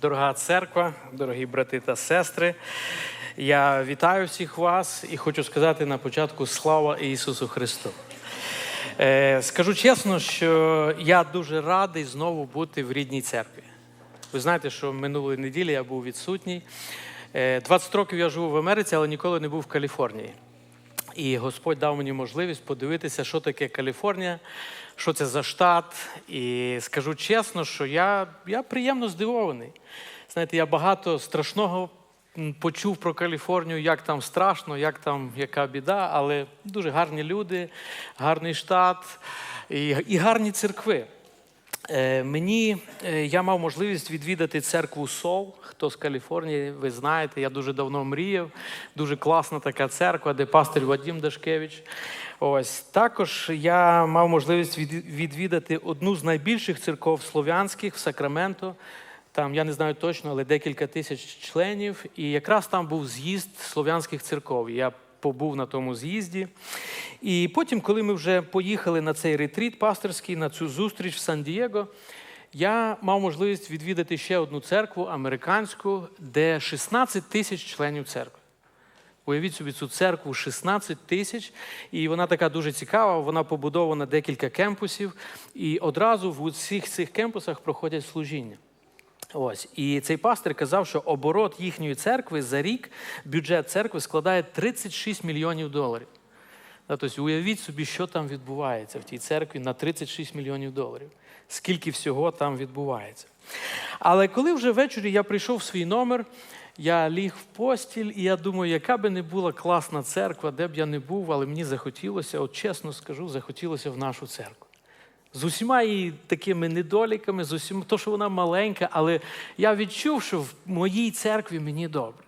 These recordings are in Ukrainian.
Дорога церква, дорогі брати та сестри, я вітаю всіх вас і хочу сказати на початку слава Ісусу Христу. Е, Скажу чесно, що я дуже радий знову бути в рідній церкві. Ви знаєте, що минулої неділі я був відсутній. Е, 20 років я живу в Америці, але ніколи не був в Каліфорнії. І Господь дав мені можливість подивитися, що таке Каліфорнія, що це за штат. І скажу чесно, що я, я приємно здивований. Знаєте, я багато страшного почув про Каліфорнію, як там страшно, як там яка біда, але дуже гарні люди, гарний штат і, і гарні церкви. Е, Мені е, я мав можливість відвідати церкву Сол. Хто з Каліфорнії, ви знаєте, я дуже давно мріяв. Дуже класна така церква, де пастир Вадим Дашкевич. Ось також я мав можливість відвідати одну з найбільших церков слов'янських в Сакраменто. Там я не знаю точно, але декілька тисяч членів. І якраз там був з'їзд слов'янських церков. Я побув на тому з'їзді. І потім, коли ми вже поїхали на цей ретріт пасторський, на цю зустріч в Сан-Дієго, я мав можливість відвідати ще одну церкву американську, де 16 тисяч членів церкви. Уявіть собі цю церкву 16 тисяч, і вона така дуже цікава. Вона побудована декілька кемпусів, і одразу в усіх цих кемпусах проходять служіння. Ось і цей пастир казав, що оборот їхньої церкви за рік бюджет церкви складає 36 мільйонів доларів. Тобто уявіть собі, що там відбувається в тій церкві на 36 мільйонів доларів. Скільки всього там відбувається. Але коли вже ввечері я прийшов в свій номер, я ліг в постіль, і я думаю, яка би не була класна церква, де б я не був, але мені захотілося, от чесно скажу, захотілося в нашу церкву. З усіма її такими недоліками, з усім, то, що вона маленька, але я відчув, що в моїй церкві мені добре.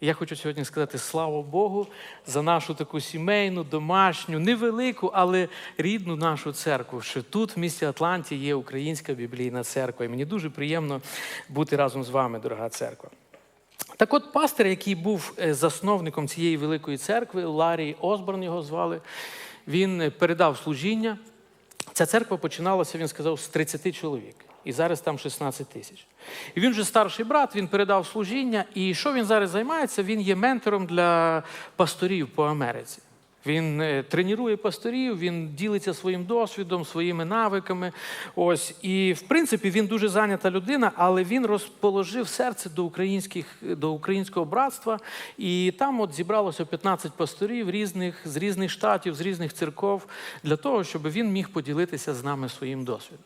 І я хочу сьогодні сказати слава Богу за нашу таку сімейну, домашню, невелику, але рідну нашу церкву. Що тут, в місті Атланті, є українська біблійна церква. І мені дуже приємно бути разом з вами, дорога церква. Так от пастир, який був е, засновником цієї великої церкви, Ларі Осборн його звали, він е, передав служіння. Ця церква починалася, він сказав, з 30 чоловік. І зараз там 16 тисяч. І він вже старший брат, він передав служіння. І що він зараз займається? Він є ментором для пасторів по Америці. Він е, тренує пасторів, він ділиться своїм досвідом, своїми навиками. Ось і в принципі він дуже зайнята людина, але він розположив серце до українських до українського братства. І там от зібралося 15 пасторів різних з різних штатів, з різних церков, для того, щоб він міг поділитися з нами своїм досвідом.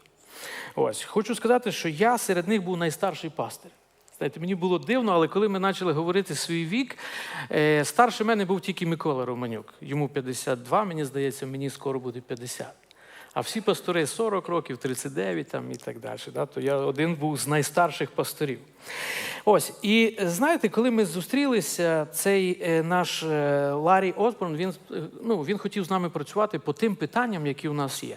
Ось хочу сказати, що я серед них був найстарший пастир. Знаєте, мені було дивно, але коли ми почали говорити свій вік, е, старше мене був тільки Микола Романюк. Йому 52, мені здається, мені скоро буде 50. А всі пастори 40 років, 39 там, і так далі. Да? То я один був з найстарших пасторів. Ось, і знаєте, коли ми зустрілися, цей е, наш е, Ларі Осборн, він, ну, він хотів з нами працювати по тим питанням, які у нас є.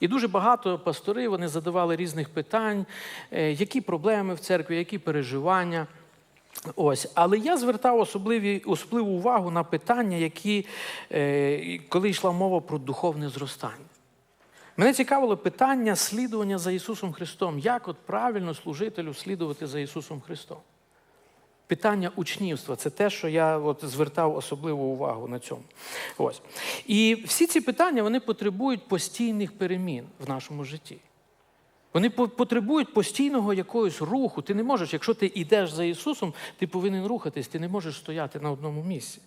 І дуже багато пастори вони задавали різних питань, е, які проблеми в церкві, які переживання. Ось, але я звертав особливі, особливу увагу на питання, які, е, коли йшла мова про духовне зростання. Мене цікавило питання слідування за Ісусом Христом. Як от правильно служителю слідувати за Ісусом Христом? Питання учнівства це те, що я от звертав особливу увагу на цьому. Ось. І всі ці питання вони потребують постійних перемін в нашому житті. Вони потребують постійного якогось руху. Ти не можеш, якщо ти йдеш за Ісусом, ти повинен рухатись, ти не можеш стояти на одному місці.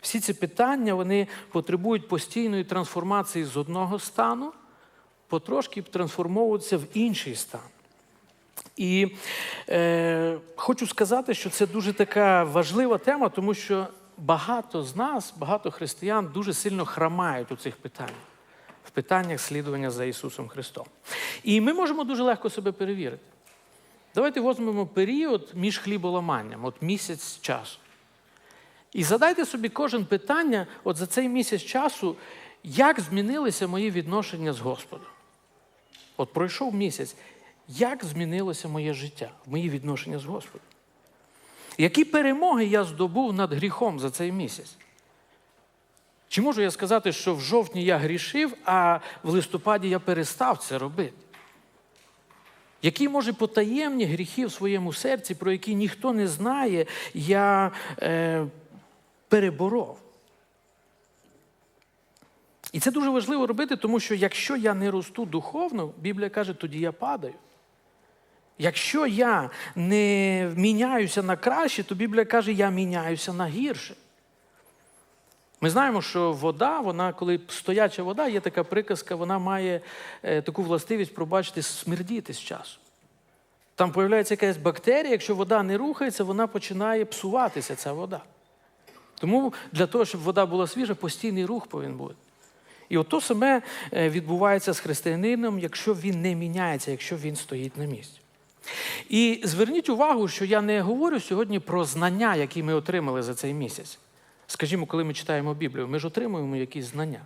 Всі ці питання вони потребують постійної трансформації з одного стану, потрошки трансформовуватися в інший стан. І е, хочу сказати, що це дуже така важлива тема, тому що багато з нас, багато християн дуже сильно храмають у цих питаннях, в питаннях слідування за Ісусом Христом. І ми можемо дуже легко себе перевірити. Давайте візьмемо період між хліболаманням, от місяць часу. І задайте собі кожен питання, от за цей місяць часу, як змінилися мої відношення з Господом. От пройшов місяць, як змінилося моє життя, мої відношення з Господом? Які перемоги я здобув над гріхом за цей місяць? Чи можу я сказати, що в жовтні я грішив, а в листопаді я перестав це робити? Які, може, потаємні гріхи в своєму серці, про які ніхто не знає, я е, переборов. І це дуже важливо робити, тому що якщо я не росту духовно, Біблія каже, тоді я падаю. Якщо я не міняюся на краще, то Біблія каже, я міняюся на гірше. Ми знаємо, що вода, вона, коли стояча вода, є така приказка, вона має е, таку властивість, пробачити, смердіти з часу. Там з'являється якась бактерія, якщо вода не рухається, вона починає псуватися, ця вода. Тому для того, щоб вода була свіжа, постійний рух повинен бути. І от то саме е, відбувається з християнином, якщо він не міняється, якщо він стоїть на місці. І зверніть увагу, що я не говорю сьогодні про знання, які ми отримали за цей місяць. Скажімо, коли ми читаємо Біблію, ми ж отримуємо якісь знання.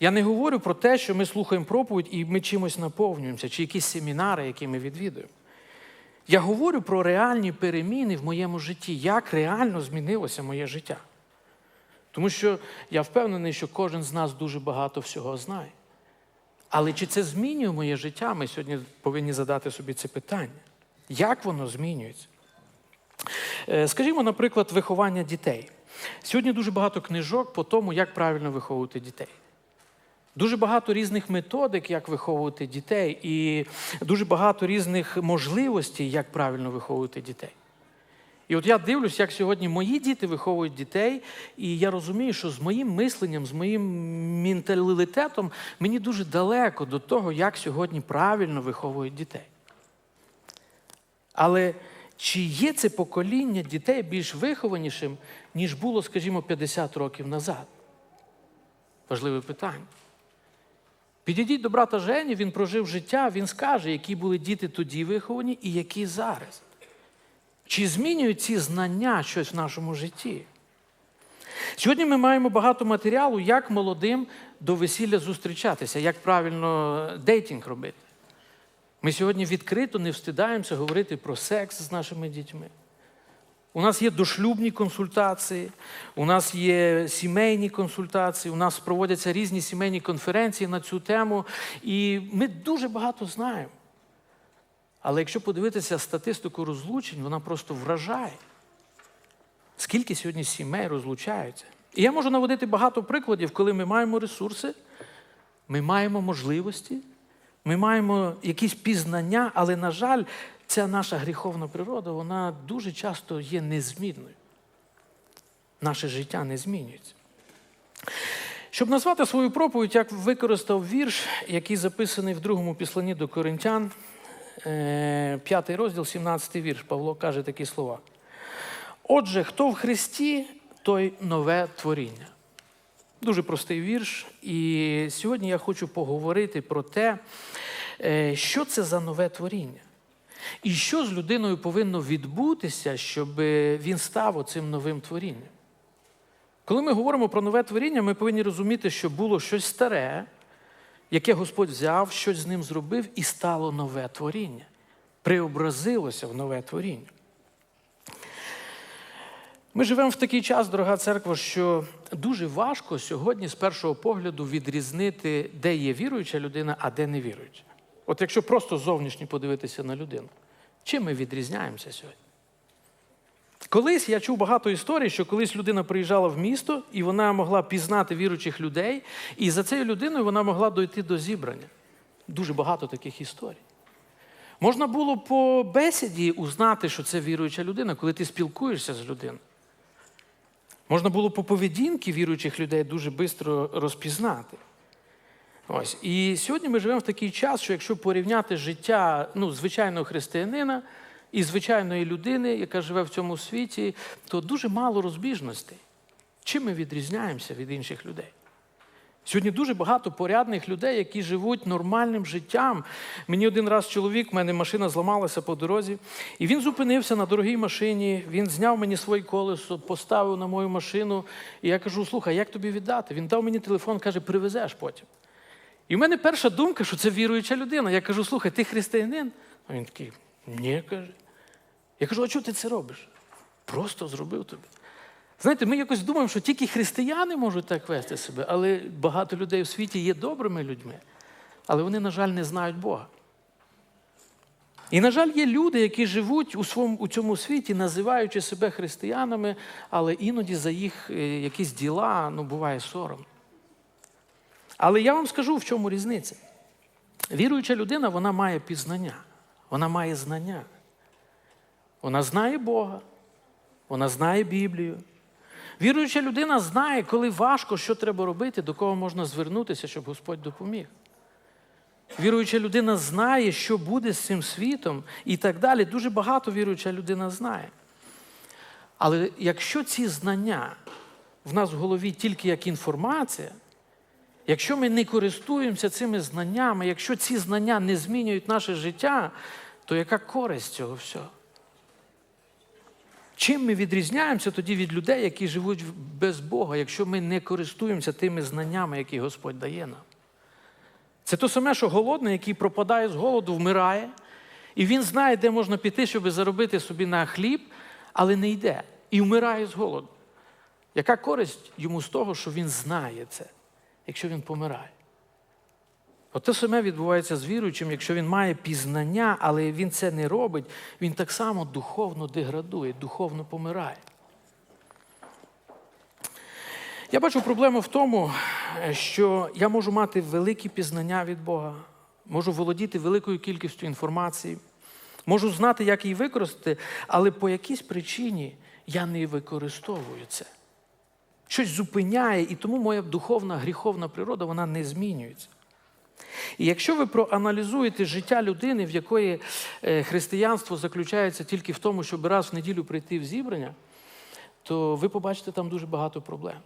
Я не говорю про те, що ми слухаємо проповідь і ми чимось наповнюємося, чи якісь семінари, які ми відвідуємо. Я говорю про реальні переміни в моєму житті, як реально змінилося моє життя. Тому що я впевнений, що кожен з нас дуже багато всього знає. Але чи це змінює моє життя? Ми сьогодні повинні задати собі це питання. Як воно змінюється? Е, Скажімо, наприклад, виховання дітей. Сьогодні дуже багато книжок по тому, як правильно виховувати дітей. Дуже багато різних методик, як виховувати дітей, і дуже багато різних можливостей, як правильно виховувати дітей. І от я дивлюсь, як сьогодні мої діти виховують дітей, і я розумію, що з моїм мисленням, з моїм менталітетом мені дуже далеко до того, як сьогодні правильно виховують дітей. Але чи є це покоління дітей більш вихованішим, ніж було, скажімо, 50 років назад? Важливе питання. Підійдіть до брата Жені, він прожив життя, він скаже, які були діти тоді виховані і які зараз. Чи змінюють ці знання щось в нашому житті? Сьогодні ми маємо багато матеріалу, як молодим до весілля зустрічатися, як правильно дейтинг робити. Ми сьогодні відкрито не встидаємося говорити про секс з нашими дітьми. У нас є дошлюбні консультації, у нас є сімейні консультації, у нас проводяться різні сімейні конференції на цю тему, і ми дуже багато знаємо. Але якщо подивитися статистику розлучень, вона просто вражає. Скільки сьогодні сімей розлучаються? І я можу наводити багато прикладів, коли ми маємо ресурси, ми маємо можливості, ми маємо якісь пізнання, але, на жаль, ця наша гріховна природа, вона дуже часто є незмінною. Наше життя не змінюється. Щоб назвати свою проповідь, я використав вірш, який записаний в другому післанні до Коринтян, е, п'ятий розділ, 17 вірш. Павло каже такі слова. Отже, хто в Христі, той нове творіння. Дуже простий вірш. І сьогодні я хочу поговорити про те, е, що це за нове творіння. І що з людиною повинно відбутися, щоб він став оцим новим творінням. Коли ми говоримо про нове творіння, ми повинні розуміти, що було щось старе, яке Господь взяв, щось з ним зробив, і стало нове творіння. Преобразилося в нове творіння. Ми живемо в такий час, дорога церква, що дуже важко сьогодні з першого погляду відрізнити, де є віруюча людина, а де не віруюча. От якщо просто зовнішньо подивитися на людину, чим ми відрізняємося сьогодні? Колись я чув багато історій, що колись людина приїжджала в місто, і вона могла пізнати віруючих людей, і за цією людиною вона могла дойти до зібрання. Дуже багато таких історій. Можна було по бесіді узнати, що це віруюча людина, коли ти спілкуєшся з людиною. Можна було по поведінки віруючих людей дуже швидко розпізнати. Ось. І сьогодні ми живемо в такий час, що якщо порівняти життя ну, звичайного християнина і звичайної людини, яка живе в цьому світі, то дуже мало розбіжностей. Чим ми відрізняємося від інших людей? Сьогодні дуже багато порядних людей, які живуть нормальним життям. Мені один раз чоловік, в мене машина зламалася по дорозі, і він зупинився на дорогій машині, він зняв мені своє колесо, поставив на мою машину. І я кажу: слухай, як тобі віддати? Він дав мені телефон, каже, привезеш потім. І в мене перша думка, що це віруюча людина. Я кажу, слухай, ти християнин? А він такий, ні, каже. Я кажу, а чого ти це робиш? Просто зробив тобі. Знаєте, ми якось думаємо, що тільки християни можуть так вести себе, але багато людей у світі є добрими людьми, але вони, на жаль, не знають Бога. І, на жаль, є люди, які живуть у, своєму, у цьому світі, називаючи себе християнами, але іноді за їх е, якісь діла ну, буває сором. Але я вам скажу, в чому різниця. Віруюча людина, вона має пізнання, вона має знання. Вона знає Бога, вона знає Біблію. Віруюча людина знає, коли важко, що треба робити, до кого можна звернутися, щоб Господь допоміг. Віруюча людина знає, що буде з цим світом і так далі. Дуже багато віруюча людина знає. Але якщо ці знання в нас в голові тільки як інформація, якщо ми не користуємося цими знаннями, якщо ці знання не змінюють наше життя, то яка користь цього всього? Чим ми відрізняємося тоді від людей, які живуть без Бога, якщо ми не користуємося тими знаннями, які Господь дає нам? Це те саме, що голодний, який пропадає з голоду, вмирає, і він знає, де можна піти, щоб заробити собі на хліб, але не йде і вмирає з голоду. Яка користь йому з того, що він знає це, якщо він помирає? От те саме відбувається з віруючим, якщо він має пізнання, але він це не робить, він так само духовно деградує, духовно помирає. Я бачу проблему в тому, що я можу мати великі пізнання від Бога, можу володіти великою кількістю інформації, можу знати, як її використати, але по якійсь причині я не використовую це. Щось зупиняє, і тому моя духовна гріховна природа вона не змінюється. І якщо ви проаналізуєте життя людини, в якої е, християнство заключається тільки в тому, щоб раз в неділю прийти в зібрання, то ви побачите там дуже багато проблем,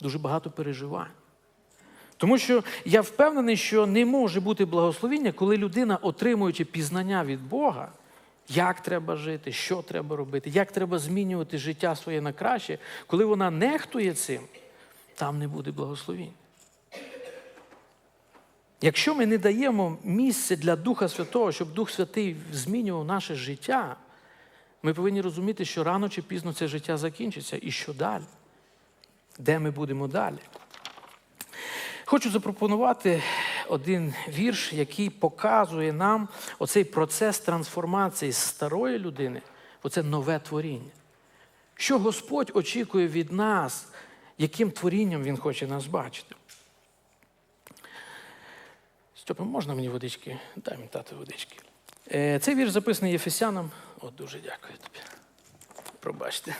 дуже багато переживань. Тому що я впевнений, що не може бути благословіння, коли людина, отримуючи пізнання від Бога, як треба жити, що треба робити, як треба змінювати життя своє на краще, коли вона нехтує цим, там не буде благословіння. Якщо ми не даємо місце для Духа Святого, щоб Дух Святий змінював наше життя, ми повинні розуміти, що рано чи пізно це життя закінчиться. І що далі? Де ми будемо далі? Хочу запропонувати один вірш, який показує нам оцей процес трансформації старої людини в оце нове творіння. Що Господь очікує від нас, яким творінням Він хоче нас бачити. Степа, можна мені водички? Дай мені тато водички. Е, Цей вірш записаний Єфесянам. О, дуже дякую тобі. Пробачте.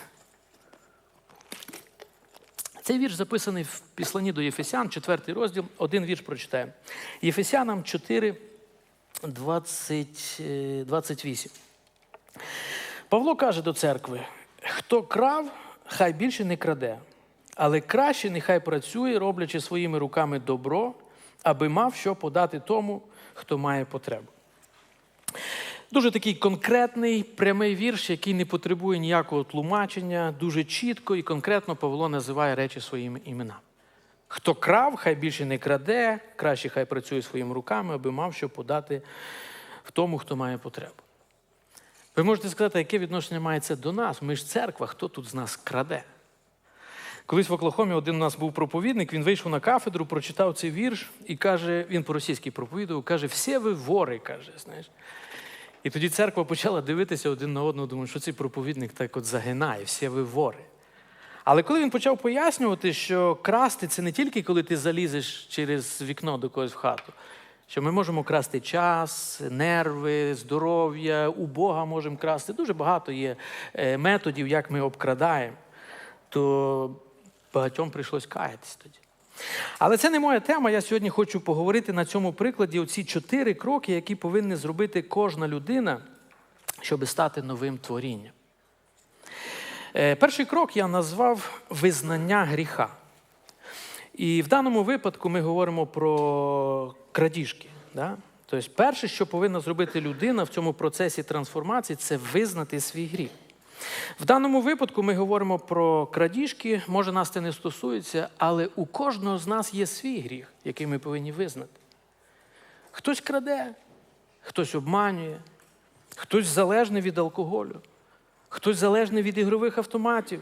Цей вірш записаний в післанні до Єфесян, 4 розділ, один вірш прочитаємо. Єфесянам 4, 20, 28. Павло каже до церкви: хто крав, хай більше не краде, але краще нехай працює, роблячи своїми руками добро, аби мав що подати тому, хто має потребу. Дуже такий конкретний прямий вірш, який не потребує ніякого тлумачення, дуже чітко і конкретно Павло називає речі своїми іменами. Хто крав, хай більше не краде, краще хай працює своїми руками, аби мав що подати в тому, хто має потребу. Ви можете сказати, яке відношення має це до нас? Ми ж церква, хто тут з нас краде? Колись в Оклахомі один у нас був проповідник, він вийшов на кафедру, прочитав цей вірш і каже, він по-російськи проповідував, каже, всі ви вори, каже, знаєш. І тоді церква почала дивитися один на одного, думаю, що цей проповідник так от загинає, всі ви вори. Але коли він почав пояснювати, що красти це не тільки коли ти залізеш через вікно до когось в хату, що ми можемо красти час, нерви, здоров'я, у Бога можемо красти. Дуже багато є е, методів, як ми обкрадаємо, то багатьом прийшлось каятись тоді. Але це не моя тема. Я сьогодні хочу поговорити на цьому прикладі оці чотири кроки, які повинна зробити кожна людина, щоб стати новим творінням. Е, Перший крок я назвав визнання гріха. І в даному випадку ми говоримо про крадіжки. Да? Тобто, перше, що повинна зробити людина в цьому процесі трансформації, це визнати свій гріх. В даному випадку ми говоримо про крадіжки, може нас це не стосується, але у кожного з нас є свій гріх, який ми повинні визнати. Хтось краде, хтось обманює, хтось залежний від алкоголю, хтось залежний від ігрових автоматів,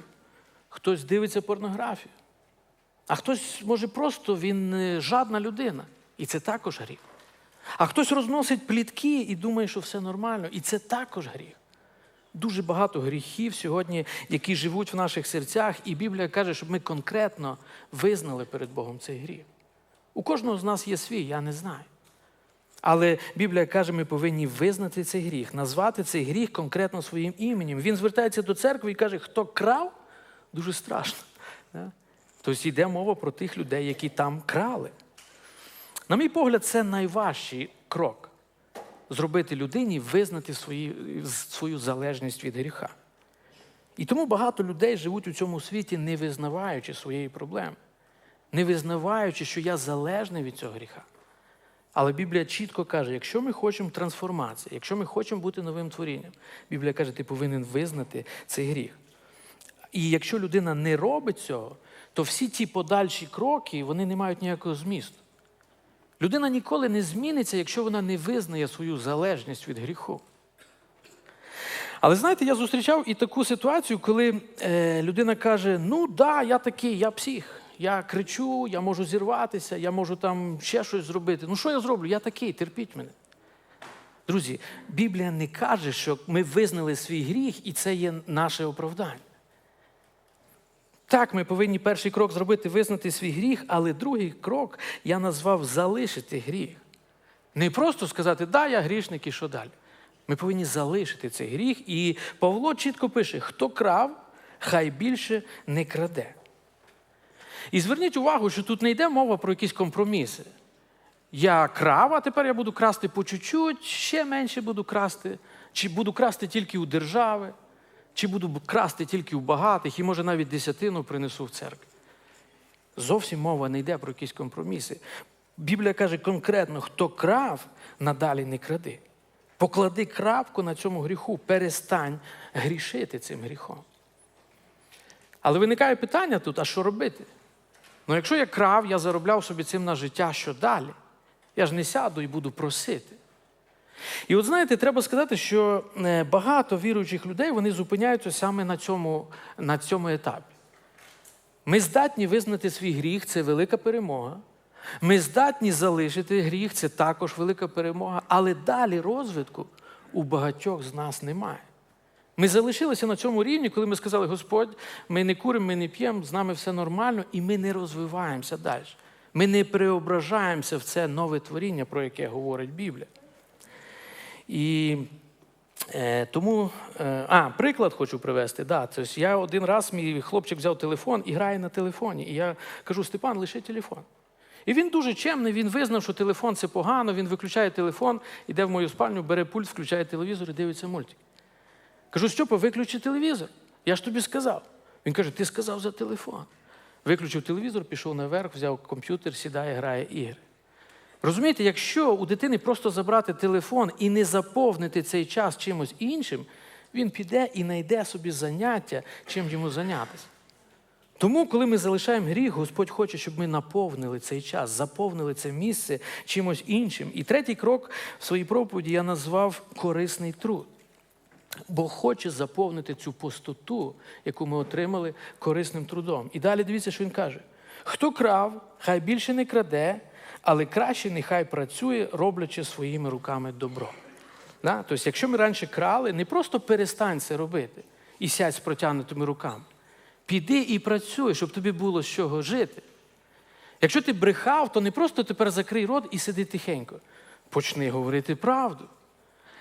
хтось дивиться порнографію. А хтось, може, просто він е, жадна людина. І це також гріх. А хтось розносить плітки і думає, що все нормально. І це також гріх. Дуже багато гріхів сьогодні, які живуть в наших серцях, і Біблія каже, щоб ми конкретно визнали перед Богом цей гріх. У кожного з нас є свій, я не знаю. Але Біблія каже, ми повинні визнати цей гріх, назвати цей гріх конкретно своїм іменем. Він звертається до церкви і каже, хто крав, дуже страшно. Тобто йде мова про тих людей, які там крали. На мій погляд, це найважчий крок зробити людині визнати свої, свою залежність від гріха. І тому багато людей живуть у цьому світі, не визнаваючи своєї проблеми, не визнаваючи, що я залежний від цього гріха. Але Біблія чітко каже, якщо ми хочемо трансформації, якщо ми хочемо бути новим творінням, Біблія каже, ти повинен визнати цей гріх. І якщо людина не робить цього, то всі ті подальші кроки вони не мають ніякого змісту. Людина ніколи не зміниться, якщо вона не визнає свою залежність від гріху. Але знаєте, я зустрічав і таку ситуацію, коли е, людина каже: ну да, я такий, я псих, я кричу, я можу зірватися, я можу там ще щось зробити. Ну що я зроблю? Я такий, терпіть мене. Друзі, Біблія не каже, що ми визнали свій гріх, і це є наше оправдання. Так, ми повинні перший крок зробити, визнати свій гріх, але другий крок я назвав залишити гріх. Не просто сказати, да, я грішник і що далі. Ми повинні залишити цей гріх. І Павло чітко пише: хто крав, хай більше не краде. І зверніть увагу, що тут не йде мова про якісь компроміси. Я крав, а тепер я буду красти по чуть-чуть, ще менше буду красти, чи буду красти тільки у держави, чи буду красти тільки у багатих, і може навіть десятину принесу в церкву. Зовсім мова не йде про якісь компроміси. Біблія каже конкретно, хто крав, надалі не кради. Поклади крапку на цьому гріху, перестань грішити цим гріхом. Але виникає питання тут: а що робити? Ну, якщо я крав, я заробляв собі цим на життя, що далі? Я ж не сяду і буду просити. І от знаєте, треба сказати, що е, багато віруючих людей вони зупиняються саме на цьому, на цьому етапі. Ми здатні визнати свій гріх це велика перемога. Ми здатні залишити гріх, це також велика перемога, але далі розвитку у багатьох з нас немає. Ми залишилися на цьому рівні, коли ми сказали, Господь, ми не куримо, ми не п'ємо, з нами все нормально, і ми не розвиваємося далі. Ми не преображаємося в це нове творіння, про яке говорить Біблія. І е, тому, е, а, приклад хочу привести. Да, тобто я один раз, мій хлопчик взяв телефон і грає на телефоні. І я кажу, Степан, лиши телефон. І він дуже чемний, він визнав, що телефон це погано, він виключає телефон, іде в мою спальню, бере пульт, включає телевізор і дивиться мультик. Кажу, Стьопа, виключи телевізор. Я ж тобі сказав. Він каже, ти сказав за телефон. Виключив телевізор, пішов наверх, взяв комп'ютер, сідає, грає ігри. Розумієте, якщо у дитини просто забрати телефон і не заповнити цей час чимось іншим, він піде і знайде собі заняття, чим йому зайнятися. Тому, коли ми залишаємо гріх, Господь хоче, щоб ми наповнили цей час, заповнили це місце чимось іншим. І третій крок в своїй проповіді я назвав корисний труд. Бог хоче заповнити цю пустоту, яку ми отримали корисним трудом. І далі дивіться, що він каже: хто крав, хай більше не краде, але краще нехай працює, роблячи своїми руками добро. Да? Тобто, якщо ми раніше крали, не просто перестань це робити і сядь з протягнутими руками. Піди і працюй, щоб тобі було з чого жити. Якщо ти брехав, то не просто тепер закрий рот і сиди тихенько. Почни говорити правду.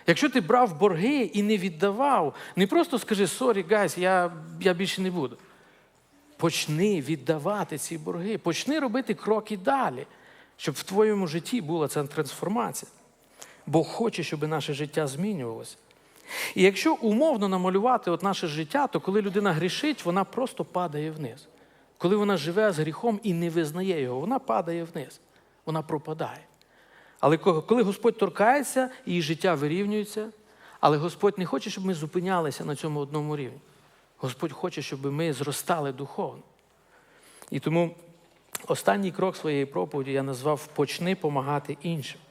Якщо ти брав борги і не віддавав, не просто скажи сорі, гайс, я, я більше не буду. Почни віддавати ці борги, почни робити кроки далі, щоб в твоєму житті була ця трансформація. Бог хоче, щоб наше життя змінювалося. І якщо умовно намалювати от наше життя, то коли людина грішить, вона просто падає вниз. Коли вона живе з гріхом і не визнає його, вона падає вниз, вона пропадає. Але коли Господь торкається, її життя вирівнюється, але Господь не хоче, щоб ми зупинялися на цьому одному рівні. Господь хоче, щоб ми зростали духовно. І тому останній крок своєї проповіді я назвав Почни помагати іншим.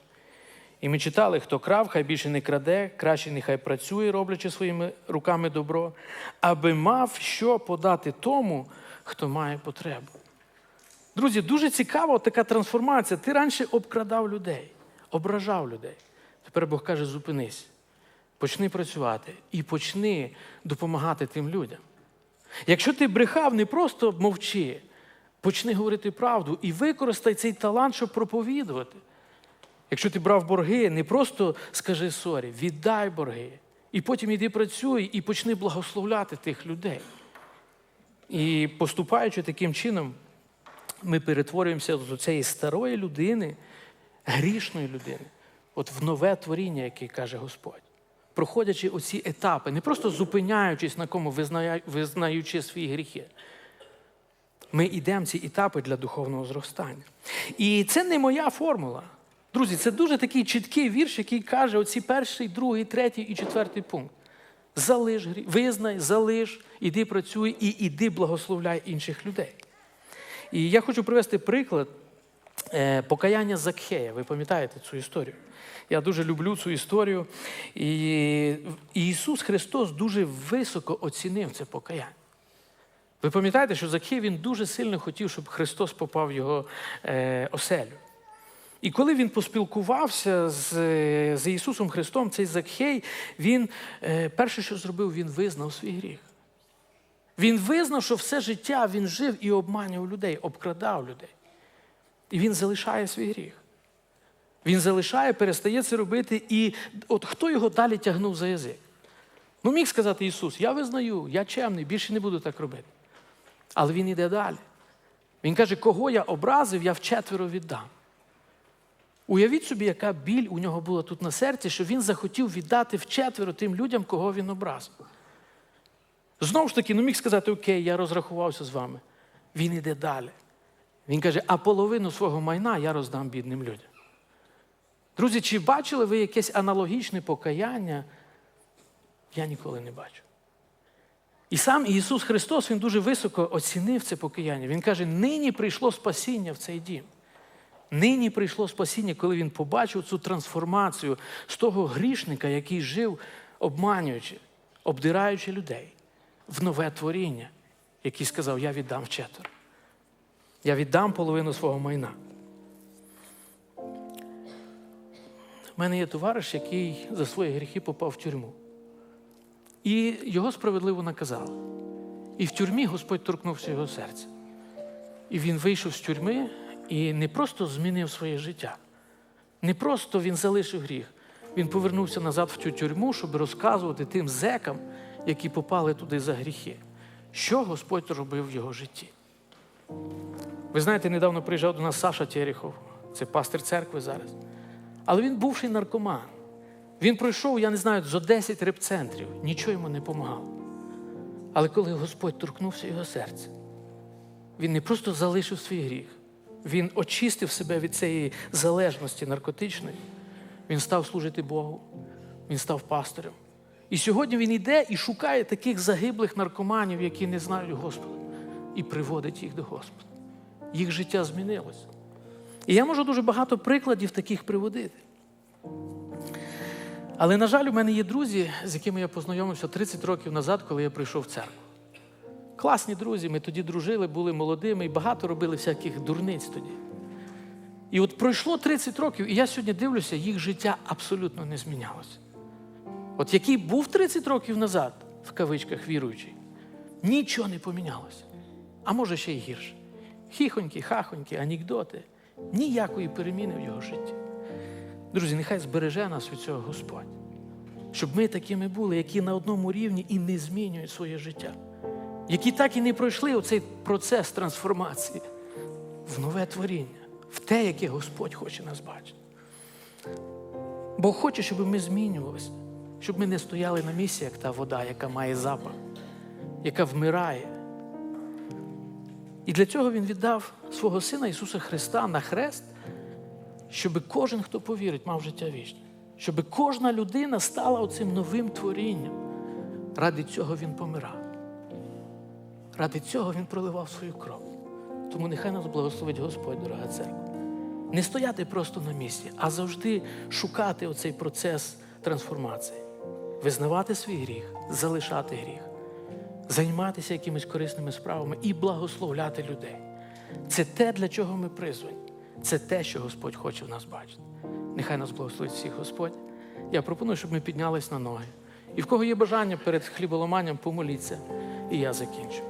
І ми читали, хто крав, хай більше не краде, краще нехай працює, роблячи своїми руками добро, аби мав що подати тому, хто має потребу. Друзі, дуже цікава така трансформація. Ти раніше обкрадав людей, ображав людей. Тепер Бог каже: зупинись, почни працювати і почни допомагати тим людям. Якщо ти брехав, не просто мовчи, почни говорити правду і використай цей талант, щоб проповідувати. Якщо ти брав борги, не просто скажи сорі, віддай борги. І потім іди працюй і почни благословляти тих людей. І поступаючи таким чином, ми перетворюємося з цієї старої людини, грішної людини, от в нове творіння, яке каже Господь. Проходячи оці етапи, не просто зупиняючись на кому, визнаючи свої гріхи. Ми йдемо ці етапи для духовного зростання. І це не моя формула. Друзі, це дуже такий чіткий вірш, який каже оці перший, другий, третій і четвертий пункт. Залиш гріх, визнай, залиш, іди працюй і іди благословляй інших людей. І я хочу привести приклад е, покаяння Закхея. Ви пам'ятаєте цю історію? Я дуже люблю цю історію. І Ісус Христос дуже високо оцінив це покаяння. Ви пам'ятаєте, що Закхей він дуже сильно хотів, щоб Христос попав в його е, оселю. І коли він поспілкувався з, з Ісусом Христом, цей Закхей, він е, перше, що зробив, він визнав свій гріх. Він визнав, що все життя він жив і обманював людей, обкрадав людей. І він залишає свій гріх. Він залишає, перестає це робити, і от хто його далі тягнув за язик? Ну, міг сказати Ісус, я визнаю, я чемний, більше не буду так робити. Але він іде далі. Він каже, кого я образив, я вчетверо віддам. Уявіть собі, яка біль у нього була тут на серці, що він захотів віддати вчетверо тим людям, кого він образив. Знову ж таки, ну міг сказати, окей, я розрахувався з вами. Він іде далі. Він каже, а половину свого майна я роздам бідним людям. Друзі, чи бачили ви якесь аналогічне покаяння? Я ніколи не бачу. І сам Ісус Христос Він дуже високо оцінив це покаяння. Він каже, нині прийшло спасіння в цей дім. Нині прийшло спасіння, коли він побачив цю трансформацію з того грішника, який жив, обманюючи, обдираючи людей, в нове творіння, який сказав: Я віддам вчетверо. Я віддам половину свого майна. У мене є товариш, який за свої гріхи попав в тюрму. І його справедливо наказали. І в тюрмі Господь торкнувся його серця. І він вийшов з тюрми і не просто змінив своє життя, не просто він залишив гріх. Він повернувся назад в цю тюрму, щоб розказувати тим зекам, які попали туди за гріхи, що Господь робив в його житті. Ви знаєте, недавно приїжджав до нас Саша Терехов, це пастир церкви зараз. Але він бувший наркоман. Він пройшов, я не знаю, зо 10 репцентрів, нічого йому не допомагало. Але коли Господь торкнувся його серця, він не просто залишив свій гріх, він очистив себе від цієї залежності наркотичної. Він став служити Богу, він став пастором. І сьогодні він йде і шукає таких загиблих наркоманів, які не знають Господа, і приводить їх до Господа. Їх життя змінилося. І я можу дуже багато прикладів таких приводити. Але, на жаль, у мене є друзі, з якими я познайомився 30 років назад, коли я прийшов в церкву. Класні друзі, ми тоді дружили, були молодими і багато робили всяких дурниць тоді. І от пройшло 30 років, і я сьогодні дивлюся, їх життя абсолютно не змінялося. От який був 30 років назад, в кавичках віруючий, нічого не помінялося. А може ще й гірше. Хіхонькі, хахонькі, анекдоти. Ніякої переміни в його житті. Друзі, нехай збереже нас від цього Господь. Щоб ми такими були, які на одному рівні і не змінюють своє життя, які так і не пройшли оцей процес трансформації в нове творіння, в те, яке Господь хоче нас бачити. Бог хоче, щоб ми змінювалися, щоб ми не стояли на місці, як та вода, яка має запах, яка вмирає. І для цього Він віддав свого Сина Ісуса Христа на хрест, щоб кожен, хто повірить, мав життя вічне. Щоб кожна людина стала оцим новим творінням. Ради цього Він помирав. Ради цього Він проливав свою кров. Тому нехай нас благословить Господь, дорога церква. Не стояти просто на місці, а завжди шукати оцей процес трансформації, визнавати свій гріх, залишати гріх, займатися якимись корисними справами і благословляти людей. Це те, для чого ми призвані. Це те, що Господь хоче в нас бачити. Нехай нас благословить всіх Господь. Я пропоную, щоб ми піднялись на ноги. І в кого є бажання перед хліболоманням, помоліться. І я закінчу.